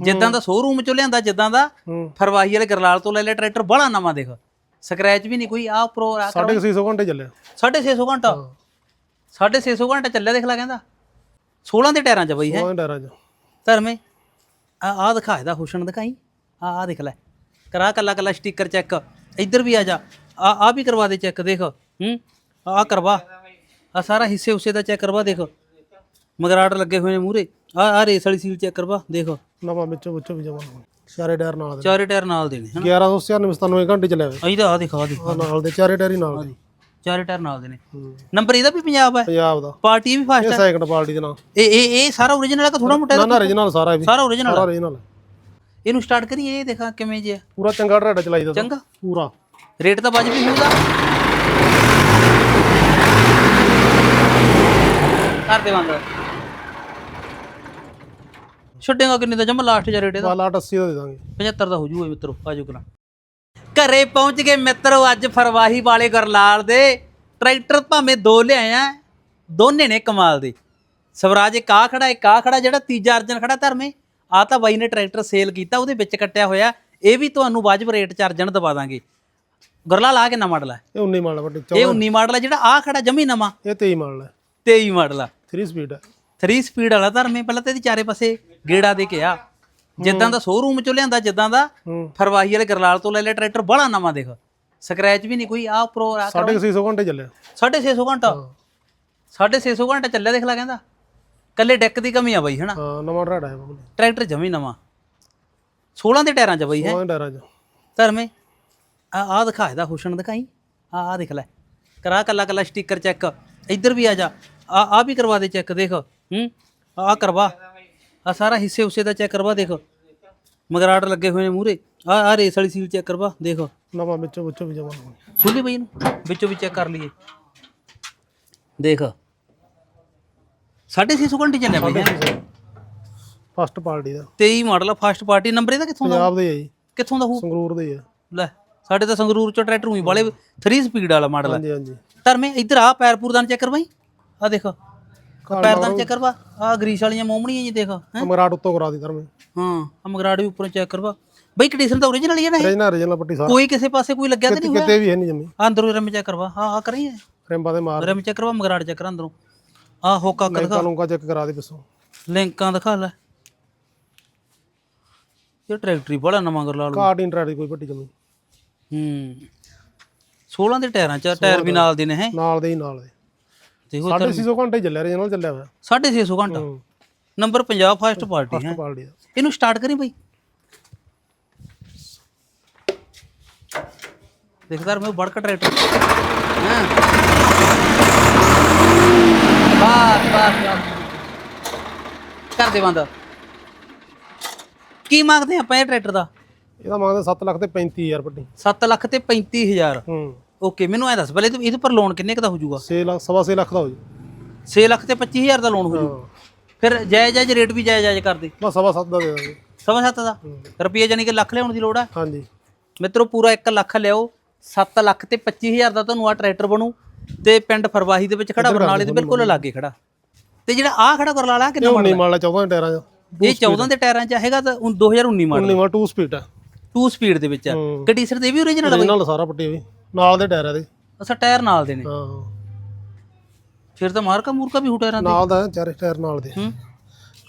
ਜਿੱਦਾਂ ਦਾ ਸ਼ੋਰੂਮ ਚੋਂ ਲਿਆਂਦਾ ਜਿੱਦਾਂ ਦਾ ਫਰਵਾਹੀ ਵਾਲੇ ਗਰਲਾਲ ਤੋਂ ਲੈ ਲਿਆ ਟਰੈਕਟਰ ਬੜਾ ਨਵਾਂ ਦੇਖ। ਸਕ੍ਰੈਚ ਵੀ ਨਹੀਂ ਕੋਈ ਆ। ਪ੍ਰੋ ਆ 650 ਘੰਟੇ? ਚੱਲਿਆ 650 ਘੰਟਾ 650 ਘੰਟਾ ਚੱਲਿਆ ਦੇਖ ਲੈ ਕਹਿੰਦਾ। 16 ਦੇ ਟਾਇਰਾਂ 'ਚ ਬਈ ਹੈ। ਉਹ ਡਰਾਂ ਚ। ਧਰਮੇ ਆ ਆ ਦਿਖਾ ਇਹਦਾ ਹੁਸ਼ਨ ਦਿਖਾਈ। ਆ ਆ ਦੇਖ ਲੈ। ਕਰਾ ਕੱਲਾ ਕੱਲਾ ਸਟicker ਚੈੱਕ ਇੱਧਰ ਵੀ ਆ ਜਾ। ਆ ਆ ਵੀ ਕਰਵਾ ਦੇ ਚੈੱਕ ਦੇਖ। ਹੂੰ? ਆ ਕਰਵਾ। ਆ ਸਾਰਾ ਹਿੱਸੇ ਉਸੇ ਦਾ ਚੈੱਕ ਕਰਵਾ ਦੇਖ। ਮਗਰਾਟ ਲੱਗੇ ਹੋਏ ਨੇ ਮੂਰੇ ਆ ਆ ਰੇਸ ਵਾਲੀ ਸੀਲ ਚੈੱਕ ਕਰਵਾ ਦੇਖ। ਨਵਾਂ ਵਿੱਚੋਂ ਵਿੱਚੋਂ ਵੀ ਜਮਾ ਚਾਰੇ ਟਾਇਰ ਨਾਲ ਦੇ। ਚਾਰੇ ਟਾਇਰ ਨਾਲ ਦੇ ਨੇ ਹਨਾ? 1197 ਘੰਟੇ ਚੱਲਿਆ ਹੋਇਆ ਇਹਦਾ ਆ ਦਿਖਾ ਦਿਖਾ ਆਹ ਨਾਲ ਦੇ ਚਾਰੇ ਟਾਇਰ ਹੀ ਨਾਲ ਦੇ। ਚਾਰੇ ਟਾਇਰ ਨਾਲ ਦੇ ਨੇ। ਹੂੰ। ਨੰਬਰ ਇਹਦਾ ਵੀ ਪੰਜਾਬ ਹੈ? ਪੰਜਾਬ ਦਾ। ਪਾਰਟੀ ਵੀ ਫਾਸਟ ਇਹ ਹੈ? ਸੈਕਿੰਡ ਪਾਰਟੀ ਦੇ ਨਾਲ। ਇਹ ਇਹ ਇਹ ਸਾਰਾ ਓਰੀਜਨਲ ਹੈ ਕਿ ਥੋੜਾ ਮੋਟਾ ਨਾ? ਨਾ origignal ਸਾਰਾ ਇਹ ਵੀ। ਸਾਰਾ ਓਰੀਜਨਲ ਸਾਰਾ origignal ਹੈ। ਇਹਨੂੰ ਸਟਾਰਟ ਕਰੀਏ ਇਹ ਦੇਖਾਂ ਕਿਵੇਂ ਜਿਹਾ। ਪੂਰਾ ਚੰਗਾ ਟਰੈਕਟਰ ਚਲਾਈਦਾ ਤਾਂ। ਚੰਗਾ? ਪੂਰਾ। ਰੇਟ ਤਾਂ ਵਾਜਬੀ ਹੋਊਗਾ ਕਰ ਦੇ ਬੰਦ ਛੱਡੇਗਾ ਕਿੰਨੇ ਦਾ ਜਮਾ ਲਾਸਟ ਜਾਂ ਰੇਟ ਇਹਦਾ। ਵਾਲਾ 80 ਦਾ ਦੇ ਦਾਂਗੇ 75 ਦਾ ਹੋ ਜੂਗਾ ਮਿੱਤਰੋ ਆਜੋ ਕਰਾ ਘਰੇ ਪਹੁੰਚ ਗਏ ਮਿੱਤਰੋ ਅੱਜ ਫਰਵਾਹੀ ਵਾਲੇ ਗਰਲਾਲ ਦੇ। ਟਰੈਕਟਰ ਭਾਵੇਂ ਦੋ ਲਿਆਇਆ ਦੋਨੇ ਨੇ ਕਮਾਲ ਦੇ। ਸਵਰਾਜ ਇੱਕ ਆ ਖੜਾ ਇੱਕ ਆ ਖੜਾ ਜਿਹੜਾ ਤੀਜਾ ਅਰਜਨ ਖੜਾ ਧਰਮੇ। ਆ ਤਾਂ ਬਾਈ ਨੇ ਟਰੈਕਟਰ ਸੇਲ ਕੀਤਾ ਉਹਦੇ ਵਿੱਚ ਕੱਟਿਆ ਹੋਇਆ। ਇਹ ਵੀ ਤੁਹਾਨੂੰ ਵਾਜਬ ਰੇਟ ਚ ਅਰਜਨ ਦਵਾ ਦਾਂਗੇ। ਗਰਲਾਲ ਆ ਕਿੰਨਾ ਮਾਡਲ ਹੈ ਇਹ 19 ਮਾਡਲ ਵੱਡੀ ਇਹ 19 ਮਾਡਲ ਹੈ ਜਿਹੜਾ ਆ ਖੜਾ ਜਮੀ ਨਵਾਂ। ਇਹ 23 ਮਾਡਲ ਹੈ 23 ਮਾਡਲ ਆ। 3 ਸਪੀਡ ਹੈ 3 ਸਪੀਡ ਵਾਲਾ ਧਰਮੇ ਪਹਿਲਾਂ ਤੇ ਇਹਦੀ ਚਾਰੇ ਪਾਸੇ ਗੇੜਾ ਦੇ ਕੇ ਆ। ਜਿੱਦਾਂ ਦਾ ਸ਼ੋਰੂਮ ਚੋਂ ਲਿਆਂਦਾ ਜਿੱਦਾਂ ਦਾ ਫਰਵਾਹੀ ਵਾਲੇ ਗਰਲਾਲ ਤੋਂ ਲੈ ਲਿਆ ਟਰੈਕਟਰ ਬੜਾ ਨਵਾਂ ਦੇਖ। ਸਕ੍ਰੈਚ ਵੀ ਨਹੀਂ ਕੋਈ ਆ ਪ੍ਰੋ ਆ 650 ਘੰਟੇ ਚੱਲਿਆ। 650 ਘੰਟਾ। 650 ਘੰਟਾ ਚੱਲਿਆ ਦੇਖ ਲੈ ਕਹਿੰਦਾ। ਕੱਲੇ ਡੈਕ ਦੀ ਕਮੀ ਆ ਬਈ ਹਨਾ? ਹਾਂ ਨਵਾਂ ਟਰੈਕਟਰ ਹੈ ਟਰੈਕਟਰ ਜਮੀ ਨਵਾਂ। 16 ਦੇ ਟਾਇਰਾਂ 'ਚ ਬਈ ਹੈ? ਉਹ ਡਰਾਂ ਚ। ਧਰਮੇ ਆ ਆ ਦਿਖਾ ਇਹਦਾ ਹੁਸ਼ਨ ਦਿਖਾਈ। ਆ ਆ ਦੇਖ ਲੈ। ਕਰਾ ਕੱਲਾ ਕੱਲਾ ਸਟicker ਚੈੱਕ ਇੱਧਰ ਵੀ ਆ ਜਾ। ਆ ਆ ਵੀ ਕਰਵਾ ਦੇ ਚੈੱਕ ਦੇਖ। ਹੂੰ ਆ ਕਰਵਾ। ਆ ਸਾਰਾ ਹਿੱਸੇ ਉਸੇ ਦਾ ਚੈੱਕ ਕਰਵਾ ਦੇਖ। ਮਗਰਾਟ ਲੱਗੇ ਹੋਏ ਨੇ ਮੂਰੇ ਆ ਆ ਰੇਸ ਵਾਲੀ ਸੀਲ ਚੈੱਕ ਕਰਵਾ ਦੇਖ। ਨਵਾਂ ਵਿੱਚੋਂ ਵਿੱਚੋਂ ਵੀ ਜਮਾ ਖੁੱਲੀ ਬਈ ਇਹਨੂੰ ਵਿੱਚੋਂ ਵੀ ਚੈੱਕ ਕਰ ਲਈਏ। ਦੇਖ। 650 ਘੰਟੇ ਚੱਲਿਆ ਬਈ ਹੈਂ। ਫਸਟ ਪਾਰਟੀ ਦਾ। 23 ਮਾਡਲ ਆ ਫਸਟ ਪਾਰਟੀ। ਨੰਬਰ ਇਹਦਾ ਕਿੱਥੋਂ ਦਾ? ਪੰਜਾਬ ਦੇ ਹੈ ਜੀ। ਕਿੱਥੋਂ ਦਾ ਹੋਊ? ਸੰਗਰੂਰ ਦੇ ਹੀ ਹੈ ਲੈ ਸਾਡੇ ਤਾਂ ਸੰਗਰੂਰ ਚ ਟਰੈਕਟਰ ਹੀ ਵਾਲੇ 3 ਸਪੀਡ ਵਾਲਾ ਮਾਡਲ ਹੈ ਹਾਂਜੀ ਹਾਂਜੀ। ਧਰਮੇ ਇੱਧਰ ਆ ਪੈਰ ਪੂਰਦਾਨ ਚੈੱਕ ਕਰ ਬਾਈ ਆ ਦੇਖ। ਪੈਰਦਾਨ ਚੈੱਕ ਕਰਵਾ। ਆ ਗਰੀਸ ਵਾਲੀਆਂ ਮੋਮਣੀਆਂ ਜੀ ਦੇਖ। ਹੈਂ? ਮਗਰਾਟ ਉੱਤੋਂ ਕਰਾ ਦੀ ਧਰਮੇ ਹਾਂ ਆ ਮਗਰਾੜ ਵੀ ਉੱਪਰੋਂ ਚੈੱਕ ਕਰਵਾ। ਬਈ ਕੰਡੀਸ਼ਨ ਤਾਂ ਓਰੀਜਨਲ ਹੀ ਹੈ ਨਾ ਇਹ? ਰੇਜਨਾ ਰੇਜਨਾ ਪੱਟੀ ਸਾਰਾ। ਕੋਈ ਕਿਸੇ ਪਾਸੇ ਕੋਈ ਲੱਗਿਆ ਤਾਂ ਨਹੀਂ ਹੋਇਆ। ਕਿਤੇ ਵੀ ਹੈ ਨਹੀਂ ਜੰਮੀ ਆ ਅੰਦਰੋਂ ਰਿਮ ਚੈੱਕ ਕਰਵਾ। ਹਾਂ ਆ ਕਰੀ ਰੈਂਪਾਂ ਦੇ ਮਾਰ। ਰਿਮ ਚੈੱਕ ਕਰਵਾ ਮਗਰਾੜ ਚੈੱਕ ਕਰ ਅੰਦਰੋਂ। ਆ ਹੋਕਾ ਕਰ ਲੈਂਕਾਂ ਲੂੰਕਾ ਚੈੱਕ ਕਰਾ ਦੇ ਪਿੱਛੋਂ। ਲਿੰਕਾਂ ਦਿਖਾ ਲੈ। ਇਹ ਟਰੈਕਟਰੀ ਬੜਾ ਨਵਾਂ ਕਰ ਲਾ ਲੂ ਕਾਟ ਇੰਟਰੈਡ ਕੋਈ ਪੱਟੀ ਜੰਮੀ ਹੂੰ। 16 ਦੇ ਟਾਇਰਾਂ ਚ ਟਾਇਰ ਵੀ ਨਾਲ ਦੇ ਨੇ ਹੈ? ਨਾਲ ਦੇ ਹੀ ਨਾਲ ਦੇ। ਦੇਖੋ 650 ਘੰਟੇ ਚੱਲਿਆ ਰੇਜਨਲ ਚੱਲਿਆ ਹੋਇਆ। 650 ਘੰਟਾ। ਨੰਬਰ 50 ਫਸਟ ਪਾਰਟੀ ਹੈ। ਪਾਰਟੀ ਦਾ ਇਹਨੂੰ ਸਟਾਰਟ ਕਰੀ ਬਈ। ਦੇਖਦਾਰ ਮੈਂ ਬੜਕਾ ਟਰੈਕਟਰ ਹਾਂ। ਬਾਸ ਬਾਸ। ਕਰ ਦੇ ਬੰਦ। ਕੀ ਮੰਗਦੇ ਆਪਾਂ ਇਹ ਟਰੈਕਟਰ ਦਾ? ਇਹਦਾ ਮੰਗਦੇ 7 ਲੱਖ ਤੇ 35000 ਪੱਟੀ 7 ਲੱਖ ਤੇ 35000 ਹੂੰ। ਓਕੇ ਮੈਨੂੰ ਐ ਦੱਸ ਪਹਿਲੇ ਤੂੰ ਇਹਦੇ ਪਰ ਲੋਨ ਕਿੰਨੇ ਕੁ ਦਾ ਹੋ ਜਾਊਗਾ? 6 ਲੱਖ ਸਵਾ 6 ਲੱਖ ਦਾ ਹੋ ਜੀ 6 ਲੱਖ ਤੇ 25000 ਦਾ ਲੋਨ ਹੋ ਜਾਊ। ਫਿਰ ਜਾਇਜ਼ ਜਾਇਜ਼ ਰੇਟ ਵੀ ਜਾਇਜ਼ ਜਾਇਜ਼ ਕਰ ਦੇ। ਬਸ ਸਵਾ 7 ਦਾ ਦੇ ਦਾਂਗੇ। ਸਵਾ ਸੱਤ ਦਾ? ਰੁਪਈਆ ਜਾਨੀ ਕਿ ਲੱਖ ਲਿਆਉਣ ਦੀ ਲੋੜ ਹੈ ਹਾਂਜੀ। ਮਿੱਤਰੋ ਪੂਰਾ 1 ਲੱਖ ਲਿਆਓ। 7 ਲੱਖ ਤੇ 25000 ਦਾ ਤੁਹਾਨੂੰ ਆ ਟਰੈਕਟਰ ਬਣੂ। ਤੇ ਪਿੰਡ ਫਰਵਾਹੀ ਦੇ ਵਿੱਚ ਖੜਾ ਬਰਨਾਲੇ ਦੇ ਬਿਲਕੁਲ ਲਾਗੇ ਖੜਾ। ਤੇ ਜਿਹੜਾ ਆ ਖੜਾ ਕਰ ਲਾ ਕਿੰਨਾ ਇਹ 19 ਮਾਡਲ 14 ਦੇ ਟਾਇਰਾਂ ਚ। ਇਹ 14 ਦੇ ਟਾਇਰਾਂ ਚ ਹੈਗਾ ਤਾਂ ਹੁਣ 2019 ਮਾਡਲ। 19 ਮਾਡਲ 2 ਸਪੀਡ ਹੈ 2 ਸਪੀਡ ਦੇ ਵਿੱਚ ਆ। ਕੰਡੀਸ਼ਨ ਤੇ ਵੀ ਓਰੀਜਨਲ ਆ ਬਈ? ਨਾਲ ਸਾਰਾ ਪੱਟੀ ਵੀ। ਨਾਲ ਦੇ ਟਾਇਰਾਂ ਦੇ। ਅਸਾ ਟਾਇਰ ਨਾਲ ਦੇ ਨੇ। ਹਾਂ ਫਿਰ ਤਾਂ ਮਾਰਕਾ ਮੂਰਕਾ ਵੀ ਹੂ ਟਾਇਰਾਂ ਦੇ? ਨਾਲ ਦਾ ਹੈ, ਚਾਰੇ ਟਾਇਰ ਨਾਲ ਦੇ। ਹੂੰ।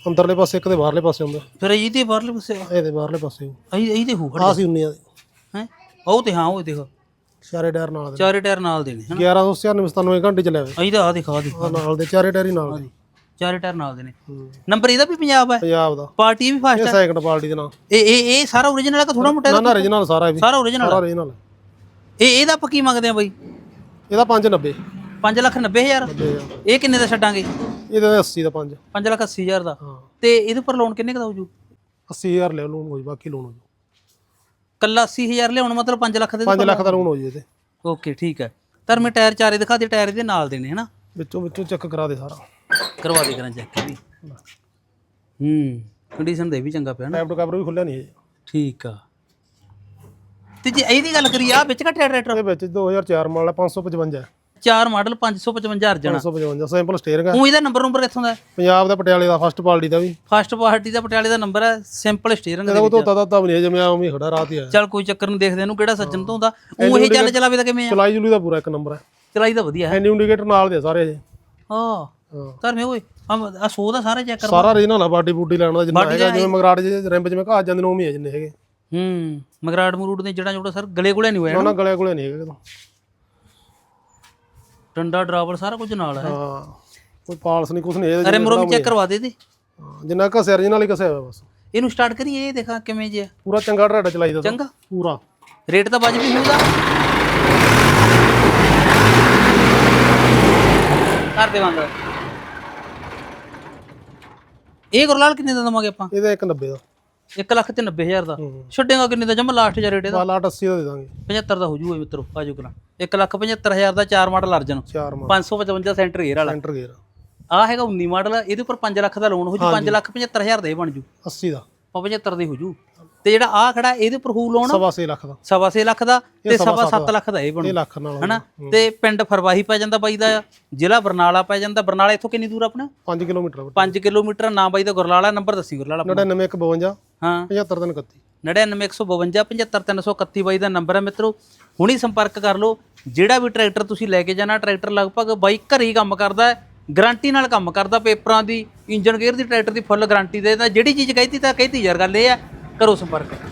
ਅੰਦਰਲੇ ਪਾਸੇ ਇੱਕ ਦੇ ਬਾਹਰਲੇ ਪਾਸੇ ਹੁੰਦਾ। ਫਿਰ ਇਹ ਤੇ ਬਾਹਰਲੇ ਪਾਸੇ? ਇਹਦੇ ਬਾਹਰਲੇ ਪਾਸੇ। ਇਹ ਇਹ ਤੇ ਹੂ ਆ ਸੀ 19 ਦੇ ਹੈ? ਉਹ ਤੇ ਹਾਂ ਉਹ ਦੇਖੋ। ਚਾਰੇ ਟਾਇਰ ਨਾਲ ਦੇ। ਚਾਰੇ ਟਾਇਰ ਨਾਲ ਦੇ ਨੇ ਹਨਾ? 1197 ਘੰਟੇ ਚੱਲਿਆ ਹੋਇਆ ਇਹ ਤਾਂ ਆ ਦਿਖਾ ਦੇ। ਆਹ ਨਾਲ ਦੇ ਚਾਰੇ ਟਾਇਰ ਹੀ ਨਾਲ ਦੇ। ਚਾਰੇ ਟਾਇਰ ਨਾਲ ਦੇ ਨੇ। ਹੂੰ। ਨੰਬਰ ਇਹਦਾ ਵੀ ਪੰਜਾਬ ਹੈ? ਪੰਜਾਬ ਦਾ। ਪਾਰਟੀ ਵੀ ਫਾਸਟ ਇਹ ਹੈ? ਸੈਕਿੰਡ ਪਾਰਟੀ ਦੇ ਨਾਲ। ਇਹ ਇਹ ਇਹ ਸਾਰਾ ਓਰੀਜਨਲ ਹੈ ਕਿ ਥੋੜਾ ਮੋਟਾ ਨਾ ਨਾ origignal ਸਾਰਾ ਇਹ ਵੀ। ਸਾਰਾ ਓਰੀਜਨਲ ਸਾਰਾ origignal ਇਹ ਇਹਦਾ ਆਪਾਂ ਕੀ ਮੰਗਦੇ ਆ ਬਈ? ਇਹਦਾ 590 5 ਲੱਖ 90 ਹਜ਼ਾਰ? ਇਹ ਕਿੰਨੇ ਦਾ ਛੱਡਾਂਗੇ? ਇਹਦਾ 80 ਦਾ 5 5 ਲੱਖ 80 ਹਜ਼ਾਰ ਦਾ। ਹਾਂ। ਤੇ ਇਹਦੇ ਉੱਪਰ ਲੋਨ ਕਿੰਨੇ ਕੁ ਦਾ ਹੋ ਜੂ? 80000 ਲੈ ਲੋਨ ਹੋ ਜੀ ਬਾਕੀ ਲੋਨ ਹੋ ਜੀ। ਕੱਲਾ 80 ਹਜ਼ਾਰ ਲਿਆਉਣ ਮਤਲਬ 5 ਲੱਖ ਦੇ 5 ਲੱਖ ਦਾ ਲੋਨ ਹੋ ਜੀ ਇਹਦੇ। ਓਕੇ ਠੀਕ ਹੈ। ਧਰ ਮੈਂ ਟਾਇਰ ਚਾਰੇ ਦਿਖਾ ਦੇ ਟਾਇਰ ਇਹਦੇ ਨਾਲ ਦੇ ਨੇ ਹਨਾ? ਵਿੱਚੋਂ ਵਿੱਚੋਂ ਚੈੱਕ ਕਰਾ ਦੇ ਸਾਰਾ। ਕਰਵਾ ਦੇ ਕਰਾਂ ਚੈੱਕ ਵੀ। ਹੂੰ ਕੰਡੀਸ਼ਨ ਦੇ ਵੀ ਚੰਗਾ ਪਿਆ ਨਾ। ਟੈਪ ਟੂ ਕੈਮਰਾ ਵੀ ਖੁੱਲਿਆ ਨਹੀਂ ਠੀਕ ਆ। ਤੇ ਜੇ ਇਹਦੀ ਗੱਲ ਕਰੀ ਆ ਵਿੱਚ ਘਟਿਆ ਟਰੈਕਟਰ? ਇਹਦੇ ਵਿੱਚ 2004 ਮਾਡਲ ਹੈ 555 ਹੈ। ਚਾਰ ਮਾਡਲ 555 ਅਰਜਨ 555 ਸਿੰਪਲ ਸਟੀਅਰਿੰਗ ਹੈ ਉਹ ਇਹਦਾ ਨੰਬਰ ਨੰਬਰ ਕਿੱਥੋਂ ਦਾ ਪੰਜਾਬ ਦਾ ਪਟਿਆਲੇ ਦਾ ਫਸਟ ਪਾਰਟੀ ਦਾ ਵੀ। ਫਸਟ ਪਾਰਟੀ ਦਾ ਪਟਿਆਲੇ ਦਾ ਨੰਬਰ ਹੈ ਸਿੰਪਲ ਸਟੀਅਰਿੰਗ ਇਹਦਾ ਕੋਈ ਧੋਤਾ ਧਾਤਾ ਵੀ ਨਹੀਂ ਜਿਵੇਂ ਆਉਂ ਖੜਾ ਰਾਤ ਹੀ ਆਇਆ। ਚੱਲ ਕੋਈ ਚੱਕਰ ਨਹੀਂ ਦੇਖਦੇ ਇਹਨੂੰ ਕਿਹੜਾ ਸੱਜਣ ਤੋਂ ਹੁੰਦਾ। ਉਹ ਇਹ ਚੱਲ ਚਲਾਵੇ ਤਾਂ ਕਿਵੇਂ ਆ? ਚਲਾਈ ਜੁਲੀ ਦਾ ਪੂਰਾ ਇੱਕ ਨੰਬਰ ਹੈ। ਚਲਾਈ ਤਾਂ ਵਧੀਆ ਹੈ। ਐਂਡੀ ਇੰਡੀਕੇਟਰ ਨਾਲ ਦੇ ਸਾਰੇ ਜੇ ਹਾਂ। ਹਾਂ। ਧਰਮੇ ਓਏ ਆ ਸੋ ਦਾ ਸਾਰੇ ਚੈੱਕ ਕਰ ਸਾਰਾ ਰੀਜਨਲ ਆ ਬਾਡੀ ਬੂਡੀ ਲੈਣ ਦਾ ਜਿੰਨਾ ਹੈਗਾ ਜਿਵੇਂ ਮਗਰਾੜ ਜੇ ਰਿੰਬ ਜਿਵੇਂ ਘਾਹ ਜਾਂਦੇ ਨੇ ਉਵੇਂ ਹੀ ਆ ਜਿੰਨੇ ਹੈਗੇ। ਹੂੰ। ਮਗਰਾੜ ਮਰੂੜ ਦੇ ਜਿਹੜਾ ਜੋੜਾ ਸਰ ਗਲੇ ਕੋਲੇ ਨਹੀਂ ਹੋਇਆ ਉਹਨਾਂ ਗਲੇ ਕੋਲੇ ਨਹੀਂ ਹੈਗੇ ਕਿਤੋਂ ਡੰਡਾ ਡਰਾਵਲ ਸਾਰਾ ਕੁਝ ਨਾਲ ਹੈ। ਹਾਂ ਕੋਈ ਪਾਲਸ ਨਹੀਂ ਕੁਛ ਨਹੀਂ ਇਹਦੇ ਅਰੇ ਮਰੋ ਵੀ ਚੈੱਕ ਕਰਵਾ ਦੇ ਤੇ ਹਾਂ, ਜਿੰਨਾ ਘਸਿਆ ਰੀਜਨਲ ਹੀ ਘਸਿਆ ਹੋਇਆ ਬਸ। ਇਹਨੂੰ ਸਟਾਰਟ ਕਰੀਏ ਇਹ ਦੇਖਾਂ ਕਿਵੇਂ ਜਿਆ ਪੂਰਾ ਚੰਗਾ ਡਰਾਡਾ ਚਲਾਈ ਦਾ ਚੰਗਾ। ਪੂਰਾ। ਰੇਟ ਤਾਂ ਵਾਜਬੀ ਹੋਊਗਾ ਕਰ ਦੇਵਾਂਗਾ ਇਹ ਗੁਰਲਾਲ ਕਿੰਨੇ ਦਾ ਦਵਾਂਗੇ ਆਪਾਂ? ਇਹਦਾ 190 ਦਾ। 1 ਲੱਖ ਤੇ 90000 ਦਾ। ਛੱਡੇਗਾ ਕਿੰਨੇ ਦਾ? ਜਮਾ ਲਾਸਟ ਜਾ ਰੇਟ ਇਹਦਾ ਬਾਲਾ 80 ਦਾ ਦੇ ਦਾਂਗੇ। 75 ਦਾ ਹੋ ਜੂਗਾ ਮਿੱਤਰੋ ਆਜੋ ਕਰਾ 1 ਲੱਖ 75000 ਦਾ 4 ਮਾਡਲ ਅਰਜਨ। ਚਾਰ ਮਾਰ 555 ਸੈਂਟਰ ਗੇਅਰ ਵਾਲਾ। ਸੈਂਟਰ ਗੇਅਰ ਆ ਹੈਗਾ 19 ਮਾਡਲ ਇਹਦੇ ਉੱਪਰ 5 ਲੱਖ ਦਾ ਲੋਨ ਹੋ ਜੂ 5 ਲੱਖ 75000 ਦਾ ਇਹ ਬਣ ਜੂ। 80 ਦਾ। ਉਹ 75 ਦੇ ਹੋ ਜੂ। ਤੇ ਜਿਹੜਾ ਆ ਖੜਾ ਇਹਦੇ ਉੱਪਰ ਹੂ ਲੋਨ ਸਵਾ ਛੇ ਲੱਖ ਦਾ। ਸਵਾ ਛੇ ਲੱਖ ਦਾ ਤੇ ਸਵਾ 7 ਲੱਖ ਦਾ ਇਹ ਬਣੂ ਲੱਖ ਨਾਲ ਹਨਾ? ਤੇ ਪਿੰਡ ਫਰਵਾਹੀ ਪੈ ਜਾਂਦਾ ਬਾਈ ਦਾ ਜ਼ਿਲ੍ਹਾ ਬਰਨਾਲਾ ਪੈ ਜਾਂਦਾ। ਬਰਨਾਲਾ ਇੱਥੋਂ ਕਿੰਨੀ ਦੂਰ ਆਪਣਾ? 5 ਕਿਲੋਮੀਟਰ 5 ਕਿਲੋਮੀਟਰ ਨਾ ਬਾਈ ਦਾ ਗੁਰਲਾਲਾ ਨੰਬਰ ਦੱਸੀ ਗੁਰਲਾਲਾ ਆਪਣਾ। 9952 ਹਾਂ। 75 31 99152 75331 ਬਾਈ ਦਾ ਨੰਬਰ ਹੈ ਮਿੱਤਰੋ। ਹੁਣੀ ਸੰਪਰਕ ਕਰ ਲਓ ਜਿਹੜਾ ਵੀ ਟਰੈਕਟਰ ਤੁਸੀਂ ਲੈ ਕੇ ਜਾਣਾ ਟਰੈਕਟਰ ਲਗਭਗ ਬਾਈ ਘਰੇ ਹੀ ਕੰਮ ਕਰਦਾ ਹੈ ਗਾਰੰਟੀ ਨਾਲ ਕੰਮ ਕਰਦਾ ਪੇਪਰਾਂ ਦੀ ਇੰਜਨ ਗੇਅਰ ਦੀ ਟਰੈਕਟਰ ਦੀ ਫੁੱਲ ਗਾਰੰਟੀ ਦੇ ਦਿੰਦਾ। ਜਿਹੜੀ ਚੀਜ਼ ਕਹੀਤੀ ਤਾਂ ਕਹੀਤੀ ਯਾਰ ਗੱਲ ਇਹ ਹੈ ਕਰੋ ਸੰਪਰਕ।